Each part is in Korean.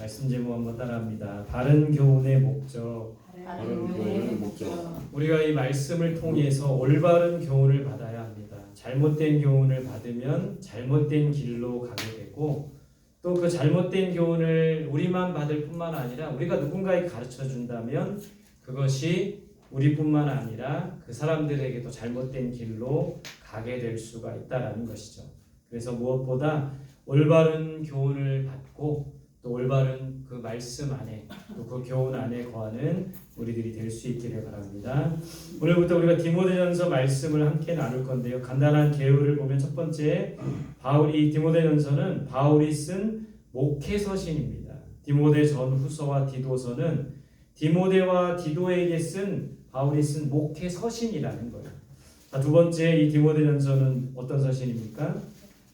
말씀 제목 한번 따라합니다. 바른 교훈의 목적. 바른 교훈의 목적. 우리가 이 말씀을 통해서 올바른 교훈을 받아야 합니다. 잘못된 교훈을 받으면 잘못된 길로 가게 되고 또 그 잘못된 교훈을 우리만 받을 뿐만 아니라 우리가 누군가에게 가르쳐 준다면 그것이 우리뿐만 아니라 그 사람들에게도 잘못된 길로 가게 될 수가 있다라는 것이죠. 그래서 무엇보다 올바른 교훈을 받고 또 올바른 그 말씀 안에 또 그 교훈 안에 거하는 우리들이 될 수 있기를 바랍니다. 오늘부터 우리가 디모데전서 말씀을 함께 나눌 건데요. 간단한 개요를 보면 첫 번째 바울이 디모데전서는 바울이 쓴 목회 서신입니다. 디모데 전후서와 디도서는 디모데와 디도에게 쓴 바울이 쓴 목회 서신이라는 거예요. 자, 두 번째 이 디모데전서는 어떤 서신입니까?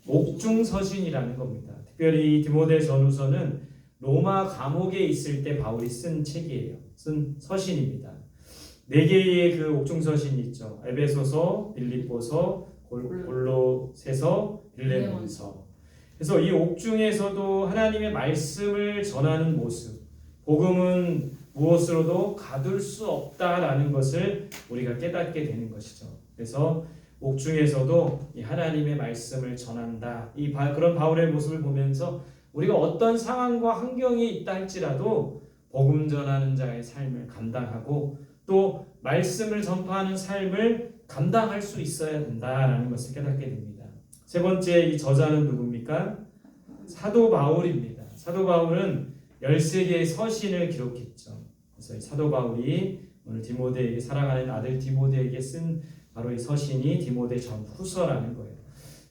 옥중 서신이라는 겁니다. 특별히 이 디모데 전후서는 로마 감옥에 있을 때 바울이 쓴 책이에요. 쓴 서신입니다. 네 개의 그 옥중 서신이 있죠. 에베소서, 빌립보서, 골- 골로새서, 빌레몬서. 그래서 이 옥중에서도 하나님의 말씀을 전하는 모습, 복음은 무엇으로도 가둘 수 없다라는 것을 우리가 깨닫게 되는 것이죠. 그래서 옥중에서도 이 하나님의 말씀을 전한다. 이 바- 그런 바울의 모습을 보면서 우리가 어떤 상황과 환경이 있다 할지라도 복음 전하는 자의 삶을 감당하고 또 말씀을 전파하는 삶을 감당할 수 있어야 된다라는 것을 깨닫게 됩니다. 세 번째 이 저자는 누굽니까? 사도 바울입니다. 사도 바울은 13개의 서신을 기록했죠. 그래서 이 사도 바울이 오늘 디모데에게 사랑하는 아들 디모데에게 쓴 바로 이 서신이 디모데 전 후서라는 거예요.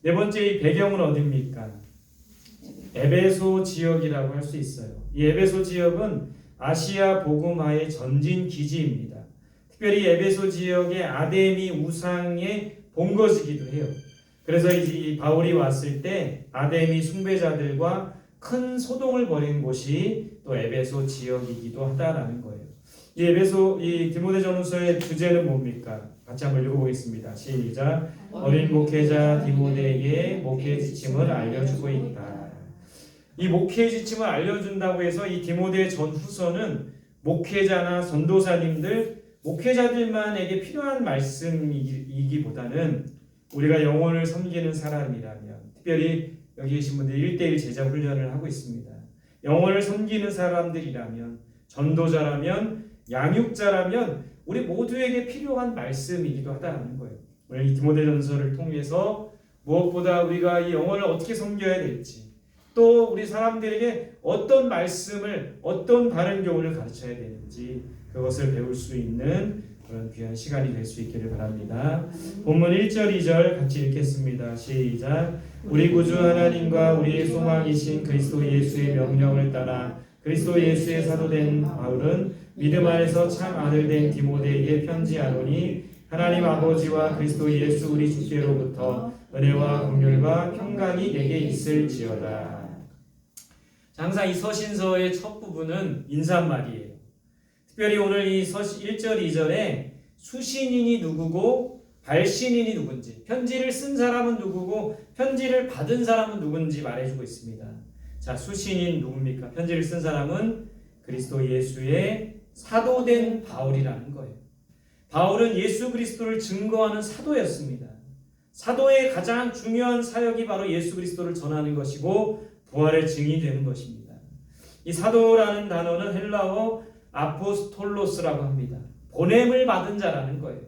네 번째 이 배경은 어디입니까? 에베소 지역이라고 할 수 있어요. 이 에베소 지역은 아시아 복음화의 전진 기지입니다. 특별히 에베소 지역의 아데미 우상의 본거지기도 해요. 그래서 이 바울이 왔을 때 아데미 숭배자들과 큰 소동을 벌인 곳이 또 에베소 지역이기도 하다라는 거예요. 이 에베소 이 디모데 전후서의 주제는 뭡니까? 같이 한번 읽어보겠습니다. 시작. 어린 목회자 디모데에게 목회 지침을 알려주고 있다. 이 목회 지침을 알려준다고 해서 이 디모데 전후서는 목회자나 전도사님들, 목회자들만에게 필요한 말씀이기보다는 우리가 영혼을 섬기는 사람이라면, 특별히 여기 계신 분들 1대1 제자 훈련을 하고 있습니다. 영혼을 섬기는 사람들이라면, 전도자라면, 양육자라면 우리 모두에게 필요한 말씀이기도 하다는 거예요. 오늘 이 디모데전서를 통해서 무엇보다 우리가 이 영혼을 어떻게 섬겨야 될지, 또 우리 사람들에게 어떤 말씀을 어떤 바른 교훈을 가르쳐야 되는지 그것을 배울 수 있는 그런 귀한 시간이 될 수 있기를 바랍니다. 본문 1절 2절 같이 읽겠습니다. 시작. 우리 구주 하나님과 우리의 소망이신 그리스도 예수의 명령을 따라 그리스도 예수의 사도된 바울은 믿음 안에서 참 아들 된 디모데에게 편지하노니 하나님 아버지와 그리스도 예수 우리 주께로부터 은혜와 긍휼과 평강이 내게 있을지어다. 자, 항상 이 서신서의 첫 부분은 인사말이에요. 특별히 오늘 이 서신 1절 2절에 수신인이 누구고 발신인이 누군지, 편지를 쓴 사람은 누구고 편지를 받은 사람은 누군지 말해주고 있습니다. 자, 수신인 누굽니까? 편지를 쓴 사람은 그리스도 예수의 사도된 바울이라는 거예요. 바울은 예수 그리스도를 증거하는 사도였습니다. 사도의 가장 중요한 사역이 바로 예수 그리스도를 전하는 것이고 부활의 증이 되는 것입니다. 이 사도라는 단어는 헬라어 아포스톨로스라고 합니다. 보냄을 받은 자라는 거예요.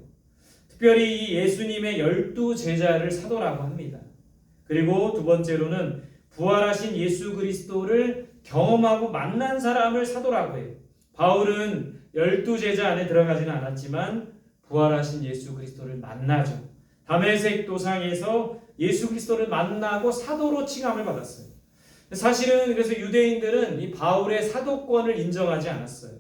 특별히 이 예수님의 열두 제자를 사도라고 합니다. 그리고 두 번째로는 부활하신 예수 그리스도를 경험하고 만난 사람을 사도라고 해요. 바울은 열두 제자 안에 들어가지는 않았지만 부활하신 예수 그리스도를 만나죠. 담에색 도상에서 예수 그리스도를 만나고 사도로 칭함을 받았어요. 사실은 그래서 유대인들은 이 바울의 사도권을 인정하지 않았어요.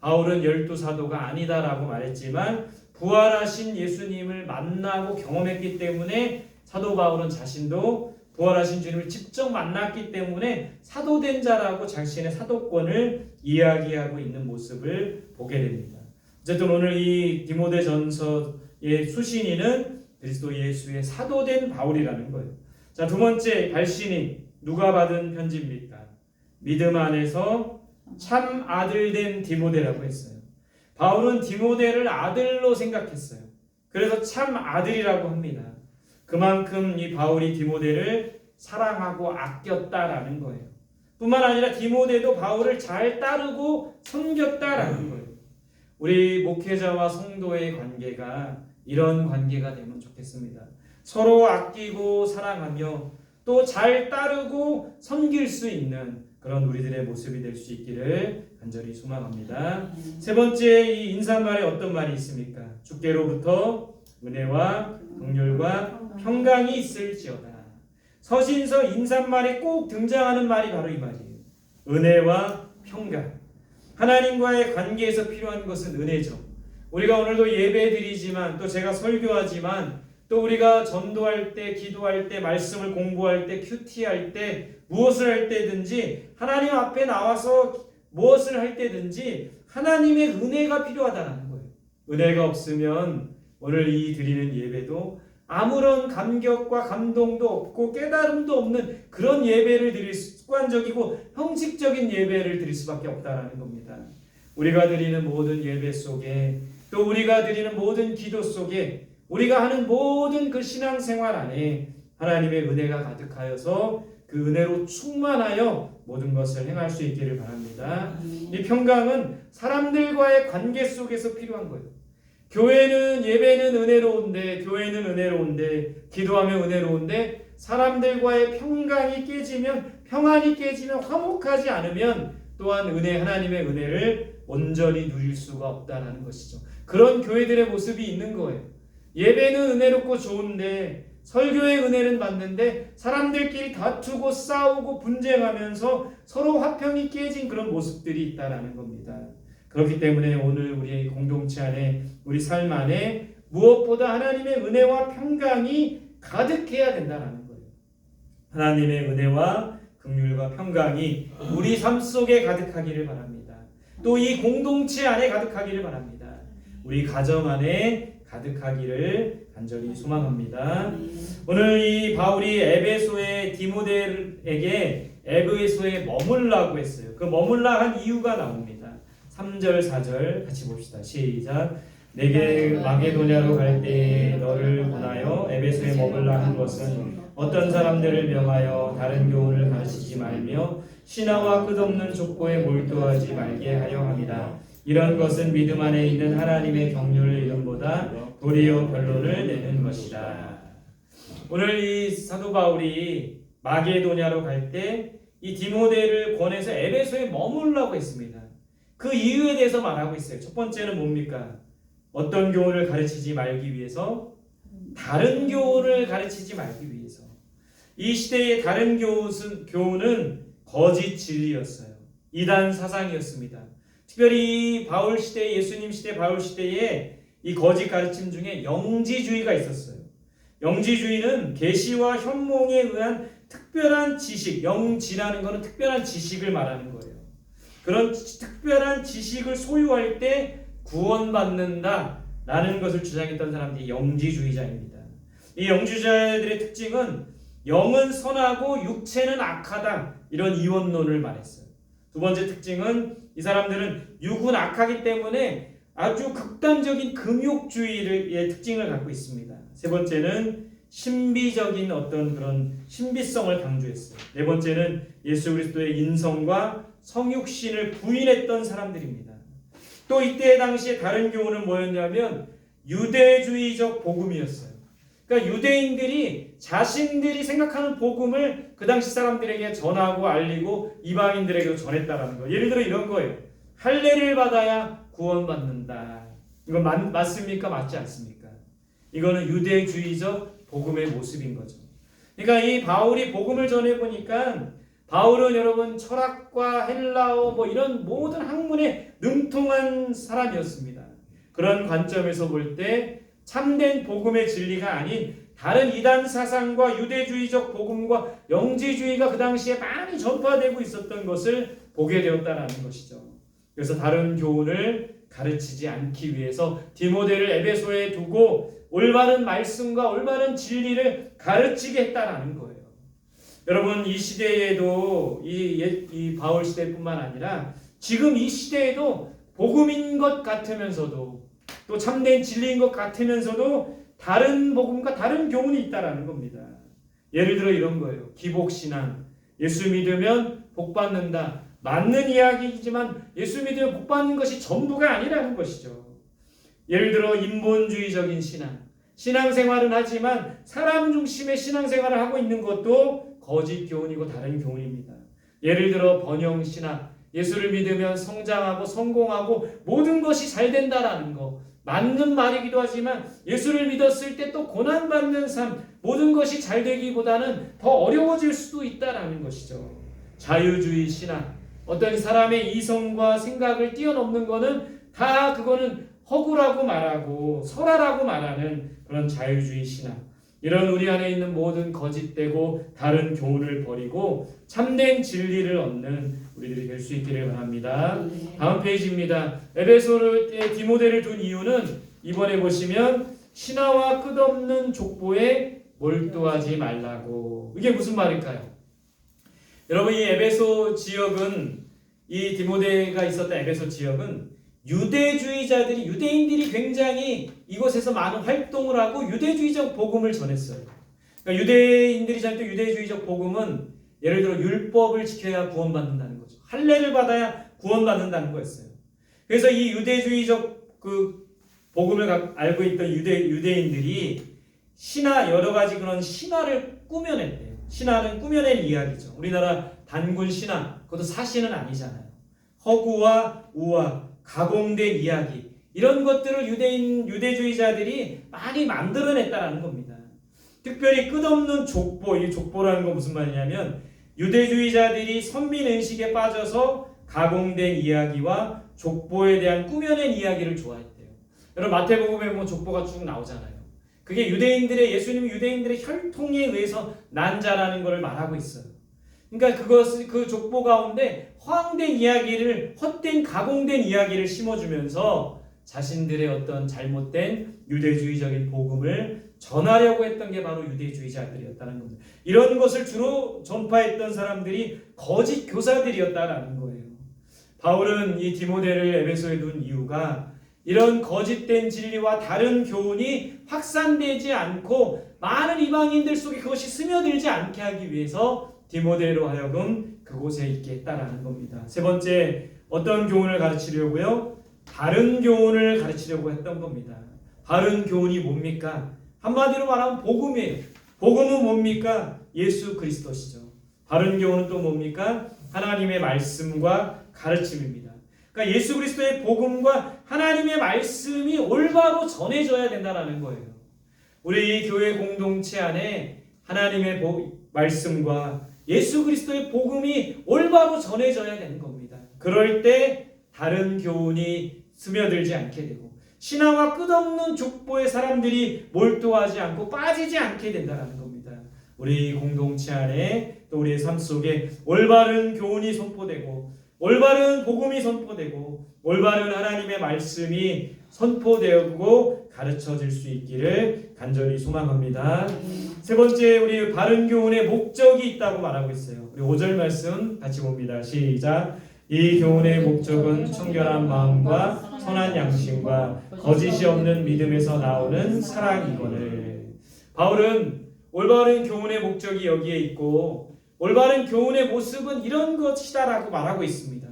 바울은 열두 사도가 아니다라고 말했지만 부활하신 예수님을 만나고 경험했기 때문에 사도 바울은 자신도 부활하신 주님을 직접 만났기 때문에 사도된 자라고 자신의 사도권을 이야기하고 있는 모습을 보게 됩니다. 어쨌든 오늘 이 디모데 전서의 수신인은 그리스도 예수의 사도된 바울이라는 거예요. 자, 두 번째 발신인 누가 받은 편지입니까? 믿음 안에서 참 아들 된 디모데라고 했어요. 바울은 디모데를 아들로 생각했어요. 그래서 참 아들이라고 합니다. 그만큼 이 바울이 디모데를 사랑하고 아꼈다라는 거예요. 뿐만 아니라 디모데도 바울을 잘 따르고 섬겼다라는 거예요. 우리 목회자와 성도의 관계가 이런 관계가 되면 좋겠습니다. 서로 아끼고 사랑하며 또 잘 따르고 섬길 수 있는 그런 우리들의 모습이 될 수 있기를 간절히 소망합니다. 세 번째 이 인사말에 어떤 말이 있습니까? 주께로부터 은혜와 긍휼과 평강이 있을지어다. 서신서 인사말에 꼭 등장하는 말이 바로 이 말이에요. 은혜와 평강. 하나님과의 관계에서 필요한 것은 은혜죠. 우리가 오늘도 예배 드리지만 또 제가 설교하지만 또 우리가 전도할 때, 기도할 때, 말씀을 공부할 때, 큐티할 때, 무엇을 할 때든지 하나님 앞에 나와서 무엇을 할 때든지 하나님의 은혜가 필요하다는 거예요. 은혜가 없으면 오늘 이 드리는 예배도 아무런 감격과 감동도 없고 깨달음도 없는 그런 예배를 드릴 수- 습관적이고 형식적인 예배를 드릴 수밖에 없다라는 겁니다. 우리가 드리는 모든 예배 속에 또 우리가 드리는 모든 기도 속에 우리가 하는 모든 그 신앙생활 안에 하나님의 은혜가 가득하여서 그 은혜로 충만하여 모든 것을 행할 수 있기를 바랍니다. 이 평강은 사람들과의 관계 속에서 필요한 거예요. 교회는 예배는 은혜로운데 교회는 은혜로운데 기도하면 은혜로운데 사람들과의 평강이 깨지면 평안이 깨지면 화목하지 않으면 또한 은혜 하나님의 은혜를 온전히 누릴 수가 없다라는 것이죠. 그런 교회들의 모습이 있는 거예요. 예배는 은혜롭고 좋은데 설교의 은혜는 받는데 사람들끼리 다투고 싸우고 분쟁하면서 서로 화평이 깨진 그런 모습들이 있다라는 겁니다. 그렇기 때문에 오늘 우리의 공동체 안에 우리 삶 안에 무엇보다 하나님의 은혜와 평강이 가득해야 된다라는 거예요. 하나님의 은혜와 긍휼과 평강이 우리 삶 속에 가득하기를 바랍니다. 또 이 공동체 안에 가득하기를 바랍니다. 우리 가정 안에 가득하기를 간절히 소망합니다. 오늘 이 바울이 에베소의 디모데에게 에베소에 머물라고 했어요. 그 머물라 한 이유가 나옵니다. 3절 4절 같이 봅시다. 시작. 내게 마게도냐로 갈 때에 너를 보나요 에베소에 머물라 한 것은 어떤 사람들을 명하여 다른 교훈을 가르치지 말며 신화와 끝없는 족보에 몰두하지 말게 하려 합니다. 이런 것은 믿음 안에 있는 하나님의 경륜을 이름보다 도리어 변론을 내는 것이다. 오늘 이 사도 바울이 마게도냐로 갈 때 이 디모데를 권해서 에베소에 머물라고 했습니다. 그 이유에 대해서 말하고 있어요. 첫 번째는 뭡니까? 어떤 교훈을 가르치지 말기 위해서 다른 교훈을 가르치지 말기 위해서 이 시대의 다른 교훈은, 교훈은 거짓 진리였어요. 이단 사상이었습니다. 특별히 이 바울 시대, 예수님 시대, 바울 시대에 이 거짓 가르침 중에 영지주의가 있었어요. 영지주의는 계시와 현몽에 의한 특별한 지식, 영지라는 것은 특별한 지식을 말하는 거예요. 그런 지- 특별한 지식을 소유할 때 구원받는다라는 것을 주장했던 사람들이 영지주의자입니다. 이 영지주의자들의 특징은 영은 선하고 육체는 악하다 이런 이원론을 말했어요. 두 번째 특징은 이 사람들은 육은 악하기 때문에 아주 극단적인 금욕주의의 특징을 갖고 있습니다. 세 번째는 신비적인 어떤 그런 신비성을 강조했어요. 네 번째는 예수 그리스도의 인성과 성육신을 부인했던 사람들입니다. 또 이때 당시에 다른 교훈은 뭐였냐면 유대주의적 복음이었어요. 그러니까 유대인들이 자신들이 생각하는 복음을 그 당시 사람들에게 전하고 알리고 이방인들에게 전했다라는 거. 예를 들어 이런 거예요. 할례를 받아야 구원받는다. 이거 맞, 맞습니까? 맞지 않습니까? 이거는 유대주의적 복음의 모습인 거죠. 그러니까 이 바울이 복음을 전해 보니까 바울은 여러분 철학과 헬라어 뭐 이런 모든 학문에 능통한 사람이었습니다. 그런 관점에서 볼 때 참된 복음의 진리가 아닌 다른 이단 사상과 유대주의적 복음과 영지주의가 그 당시에 많이 전파되고 있었던 것을 보게 되었다라는 것이죠. 그래서 다른 교훈을 가르치지 않기 위해서 디모데를 에베소에 두고 올바른 말씀과 올바른 진리를 가르치게 했다라는 거예요. 여러분 이 시대에도 이, 옛- 이 바울 시대뿐만 아니라 지금 이 시대에도 복음인 것 같으면서도 또 참된 진리인 것 같으면서도 다른 복음과 다른 교훈이 있다라는 겁니다. 예를 들어 이런 거예요. 기복 신앙. 예수 믿으면 복 받는다. 맞는 이야기이지만 예수 믿으면 복 받는 것이 전부가 아니라는 것이죠. 예를 들어 인본주의적인 신앙. 신앙생활은 하지만 사람 중심의 신앙생활을 하고 있는 것도 거짓 교훈이고 다른 교훈입니다. 예를 들어 번영 신학. 예수를 믿으면 성장하고 성공하고 모든 것이 잘 된다라는 거. 맞는 말이기도 하지만 예수를 믿었을 때 또 고난 받는 삶, 모든 것이 잘 되기보다는 더 어려워질 수도 있다라는 것이죠. 자유주의 신학. 어떤 사람의 이성과 생각을 뛰어넘는 거는 다 그거는 허구라고 말하고 설화라고 말하는 그런 자유주의 신학. 이런 우리 안에 있는 모든 거짓되고 다른 교훈을 버리고 참된 진리를 얻는 우리들이 될 수 있기를 바랍니다. 다음 페이지입니다. 에베소를 디모데를 둔 이유는 이번에 보시면 신화와 끝없는 족보에 몰두하지 말라고. 이게 무슨 말일까요? 여러분 이 에베소 지역은 이 디모데가 있었던 에베소 지역은 유대주의자들이 유대인들이 굉장히 이곳에서 많은 활동을 하고 유대주의적 복음을 전했어요. 그러니까 유대인들이 전했던 유대주의적 복음은 예를 들어 율법을 지켜야 구원받는다는 거죠. 할례를 받아야 구원받는다는 거였어요. 그래서 이 유대주의적 그 복음을 가- 알고 있던 유대 유대인들이 신화 여러 가지 그런 신화를 꾸며냈대요. 신화는 꾸며낸 이야기죠. 우리나라 단군 신화 그것도 사실은 아니잖아요. 허구와 우화 가공된 이야기 이런 것들을 유대인 유대주의자들이 많이 만들어냈다라는 겁니다. 특별히 끝없는 족보 이 족보라는 건 무슨 말이냐면 유대주의자들이 선민 의식에 빠져서 가공된 이야기와 족보에 대한 꾸며낸 이야기를 좋아했대요. 여러분 마태복음에 보면 족보가 쭉 나오잖아요. 그게 유대인들의 예수님 유대인들의 혈통에 의해서 난 자라는 것을 말하고 있어요. 그러니까 그것을 그 족보 가운데 허황된 이야기를 헛된 가공된 이야기를 심어주면서 자신들의 어떤 잘못된 유대주의적인 복음을 전하려고 했던 게 바로 유대주의자들이었다는 겁니다. 이런 것을 주로 전파했던 사람들이 거짓 교사들이었다라는 거예요. 바울은 이 디모데를 에베소에 둔 이유가 이런 거짓된 진리와 다른 교훈이 확산되지 않고 많은 이방인들 속에 그것이 스며들지 않게 하기 위해서 디모데로 하여금 그곳에 있게 했다라는 겁니다. 세 번째 어떤 교훈을 가르치려고요? 바른 교훈을 가르치려고 했던 겁니다. 바른 교훈이 뭡니까? 한마디로 말하면 복음이에요. 복음은 뭡니까? 예수 그리스도시죠. 바른 교훈은 또 뭡니까? 하나님의 말씀과 가르침입니다. 그러니까 예수 그리스도의 복음과 하나님의 말씀이 올바로 전해져야 된다는 거예요. 우리 이 교회 공동체 안에 하나님의 보- 말씀과 예수 그리스도의 복음이 올바로 전해져야 되는 겁니다. 그럴 때 다른 교훈이 스며들지 않게 되고 신화와 끝없는 족보의 사람들이 몰두하지 않고 빠지지 않게 된다는 겁니다. 우리 공동체 안에 또 우리의 삶 속에 올바른 교훈이 선포되고 올바른 복음이 선포되고 올바른 하나님의 말씀이 선포되고 가르쳐질 수 있기를 간절히 소망합니다. 세 번째 우리 바른 교훈의 목적이 있다고 말하고 있어요. 우리 5절 말씀 같이 봅니다. 시작. 이 교훈의 목적은 청결한 마음과 선한 양심과 거짓이 없는 믿음에서 나오는 사랑이거늘. 바울은 올바른 교훈의 목적이 여기에 있고 올바른 교훈의 모습은 이런 것이다라고 말하고 있습니다.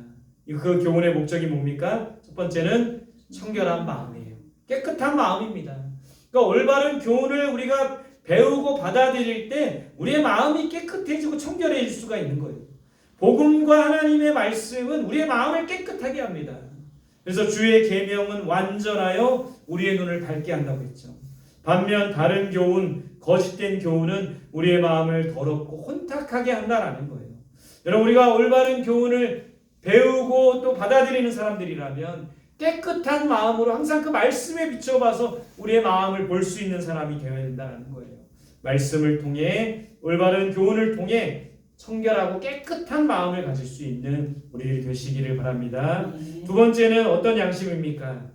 그 교훈의 목적이 뭡니까? 첫 번째는 청결한 마음이에요. 깨끗한 마음입니다. 그러니까 올바른 교훈을 우리가 배우고 받아들일 때 우리의 마음이 깨끗해지고 청결해질 수가 있는 거예요. 복음과 하나님의 말씀은 우리의 마음을 깨끗하게 합니다. 그래서 주의 계명은 완전하여 우리의 눈을 밝게 한다고 했죠. 반면 다른 교훈, 거짓된 교훈은 우리의 마음을 더럽고 혼탁하게 한다라는 거예요. 여러분 우리가 올바른 교훈을 배우고 또 받아들이는 사람들이라면 깨끗한 마음으로 항상 그 말씀에 비춰봐서 우리의 마음을 볼 수 있는 사람이 되어야 된다는 거예요. 말씀을 통해 올바른 교훈을 통해 청결하고 깨끗한 마음을 가질 수 있는 우리들이 되시기를 바랍니다. 두 번째는 어떤 양심입니까?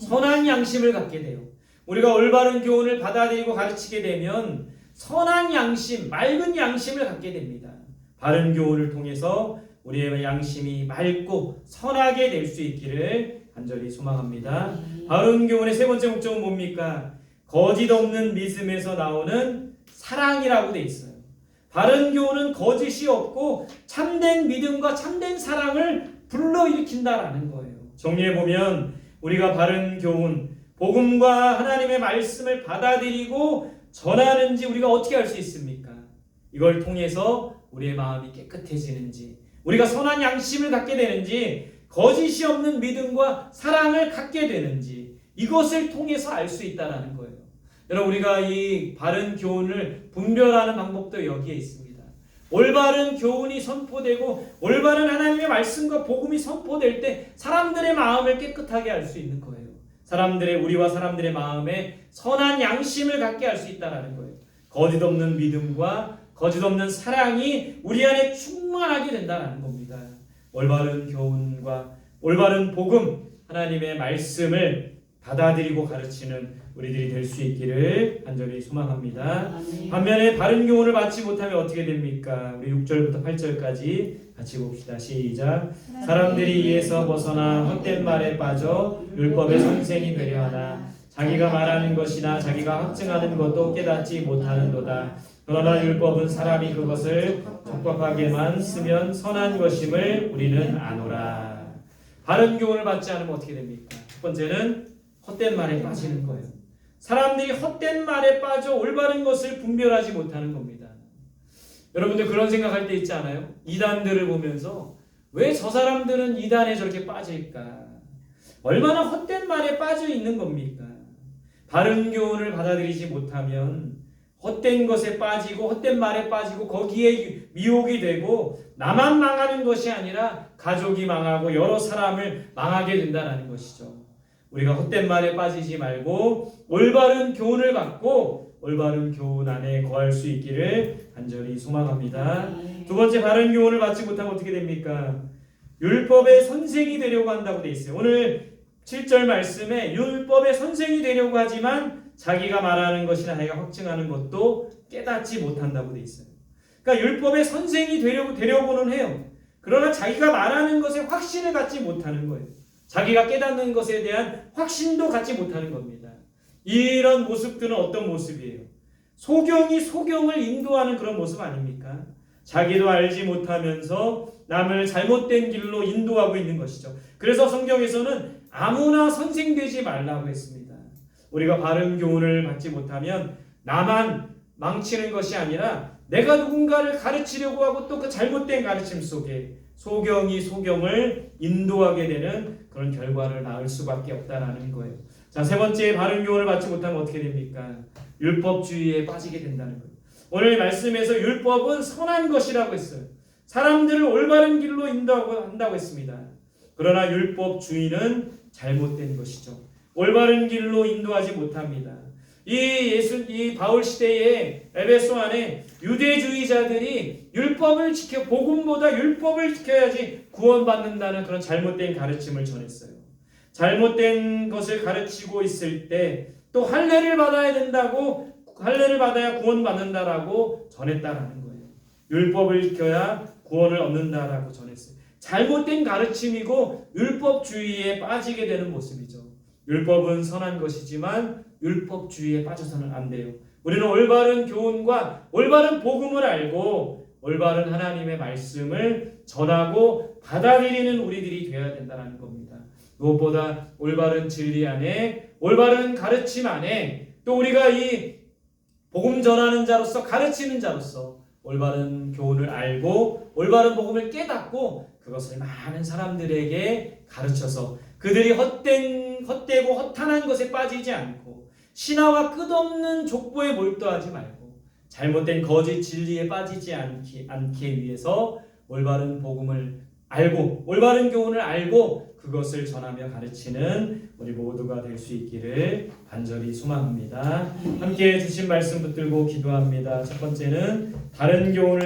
선한 양심을 갖게 돼요. 우리가 올바른 교훈을 받아들이고 가르치게 되면 선한 양심, 맑은 양심을 갖게 됩니다. 바른 교훈을 통해서 우리의 양심이 맑고 선하게 될 수 있기를 간절히 소망합니다. 바른 교훈의 세 번째 목적은 뭡니까? 거짓 없는 믿음에서 나오는 사랑이라고 돼 있어요. 바른 교훈은 거짓이 없고 참된 믿음과 참된 사랑을 불러일으킨다라는 거예요. 정리해 보면 우리가 바른 교훈, 복음과 하나님의 말씀을 받아들이고 전하는지 우리가 어떻게 알 수 있습니까? 이걸 통해서 우리의 마음이 깨끗해지는지, 우리가 선한 양심을 갖게 되는지, 거짓이 없는 믿음과 사랑을 갖게 되는지, 이것을 통해서 알 수 있다라는 거예요. 여러분, 우리가 이 바른 교훈을 분별하는 방법도 여기에 있습니다. 올바른 교훈이 선포되고, 올바른 하나님의 말씀과 복음이 선포될 때, 사람들의 마음을 깨끗하게 할 수 있는 거예요. 사람들의, 우리와 사람들의 마음에 선한 양심을 갖게 할 수 있다라는 거예요. 거짓 없는 믿음과 거짓 없는 사랑이 우리 안에 충만하게 된다는 겁니다. 올바른 교훈과 올바른 복음, 하나님의 말씀을 받아들이고 가르치는 우리들이 될 수 있기를 간절히 소망합니다. 반면에 바른 교훈을 받지 못하면 어떻게 됩니까? 우리 6절부터 8절까지 같이 봅시다. 시작. 사람들이 이에서 벗어나 헛된 말에 빠져 율법의 선생이 되려 하나 자기가 말하는 것이나 자기가 확증하는 것도 깨닫지 못하는도다. 그러나 율법은 사람이 그것을 적법하게만 쓰면 선한 것임을 우리는 아노라. 바른 교훈을 받지 않으면 어떻게 됩니까? 첫 번째는 헛된 말에 빠지는 거예요. 사람들이 헛된 말에 빠져 올바른 것을 분별하지 못하는 겁니다. 여러분들 그런 생각할 때 있지 않아요? 이단들을 보면서 왜 저 사람들은 이단에 저렇게 빠질까? 얼마나 헛된 말에 빠져 있는 겁니까? 바른 교훈을 받아들이지 못하면 헛된 것에 빠지고 헛된 말에 빠지고 거기에 미혹이 되고 나만 망하는 것이 아니라 가족이 망하고 여러 사람을 망하게 된다는 것이죠. 우리가 헛된 말에 빠지지 말고 올바른 교훈을 받고 올바른 교훈 안에 거할 수 있기를 간절히 소망합니다. 두 번째 바른 교훈을 받지 못하면 어떻게 됩니까? 율법의 선생이 되려고 한다고 돼 있어요. 오늘 7절 말씀에 율법의 선생이 되려고 하지만 자기가 말하는 것이나 자기가 확증하는 것도 깨닫지 못한다고 돼 있어요. 그러니까 율법의 선생이 되려고 되려고는 해요. 그러나 자기가 말하는 것에 확신을 갖지 못하는 거예요. 자기가 깨닫는 것에 대한 확신도 갖지 못하는 겁니다. 이런 모습들은 어떤 모습이에요? 소경이 소경을 인도하는 그런 모습 아닙니까? 자기도 알지 못하면서 남을 잘못된 길로 인도하고 있는 것이죠. 그래서 성경에서는 아무나 선생 되지 말라고 했습니다. 우리가 바른 교훈을 받지 못하면 나만 망치는 것이 아니라 내가 누군가를 가르치려고 하고 또 그 잘못된 가르침 속에 소경이 소경을 인도하게 되는 그런 결과를 낳을 수밖에 없다라는 거예요. 자, 세 번째 바른 교훈을 받지 못하면 어떻게 됩니까? 율법주의에 빠지게 된다는 거예요. 오늘 말씀에서 율법은 선한 것이라고 했어요. 사람들을 올바른 길로 인도한다고 했습니다. 그러나 율법주의는 잘못된 것이죠. 올바른 길로 인도하지 못합니다. 이 예수 이 바울 시대에 에베소 안에 유대주의자들이 율법을 지켜 복음보다 율법을 지켜야지 구원받는다는 그런 잘못된 가르침을 전했어요. 잘못된 것을 가르치고 있을 때 또 할례를 받아야 된다고 할례를 받아야 구원받는다라고 전했다라는 거예요. 율법을 지켜야 구원을 얻는다라고 전했어요. 잘못된 가르침이고 율법주의에 빠지게 되는 모습이죠. 율법은 선한 것이지만 율법주의에 빠져서는 안 돼요. 우리는 올바른 교훈과 올바른 복음을 알고 올바른 하나님의 말씀을 전하고 받아들이는 우리들이 되어야 된다는 겁니다. 무엇보다 올바른 진리 안에 올바른 가르침 안에 또 우리가 이 복음 전하는 자로서 가르치는 자로서 올바른 교훈을 알고 올바른 복음을 깨닫고 그것을 많은 사람들에게 가르쳐서 그들이 헛된 헛되고 허탄한 것에 빠지지 않고 신화와 끝없는 족보에 몰두하지 말고 잘못된 거짓 진리에 빠지지 않기, 않기 위해서 올바른 복음을 알고 올바른 교훈을 알고 그것을 전하며 가르치는 우리 모두가 될 수 있기를 간절히 소망합니다. 함께 주신 말씀 붙들고 기도합니다. 첫 번째는 다른 교훈을